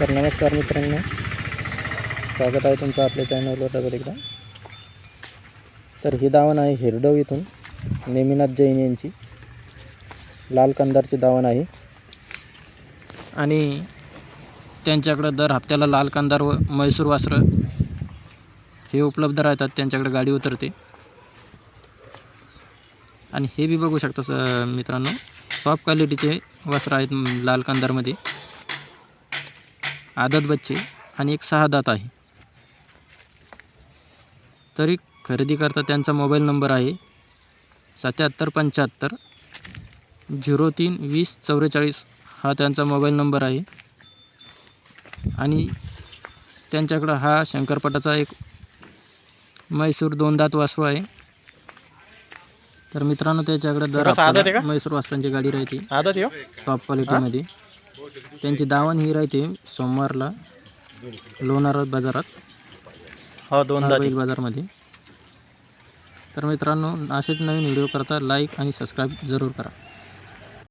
तर नमस्कार मित्रांनो. स्वागत आहे तुमचं आपल्या चॅनलवर डबल एकदा तर ही दावण आहे हिरडव इथून नेमिनाथ जैन यांची. लाल कंदारची दावण आहे. आणि त्यांच्याकडं दर हप्त्याला लाल कंदार व म्हैसूर वासरं हे उपलब्ध राहतात त्यांच्याकडे गाडी उतरते. आणि हे बी बघू शकता मित्रांनो टॉप क्वालिटीचे वस्त्र आहेत लाल कंदारमध्ये. आदत बच्चे आणि एक सहा दात आहे. तरी खरेदी करता त्यांचा मोबाईल नंबर आहे सत्याहत्तर पंच्याहत्तर झिरो तीन वीस चौवेचाळीस हा त्यांचा मोबाईल नंबर आहे. आणि त्यांच्याकडं हा शंकरपटाचा एक म्हैसूर दोन दात वासरू आहे. तर मित्रांनो त्याच्याकडे दर? म्हैसूर वासरांची गाडी राहते. टॉप क्वालिटीमध्ये त्यांची दावण ही राहते सोमवारला लोणार बाजारात. हो दोन हा दाती बैल बाजारमध्ये. तर मित्रांनो असेच नवीन व्हिडिओ करता लाईक आणि सबस्क्राईब जरूर करा.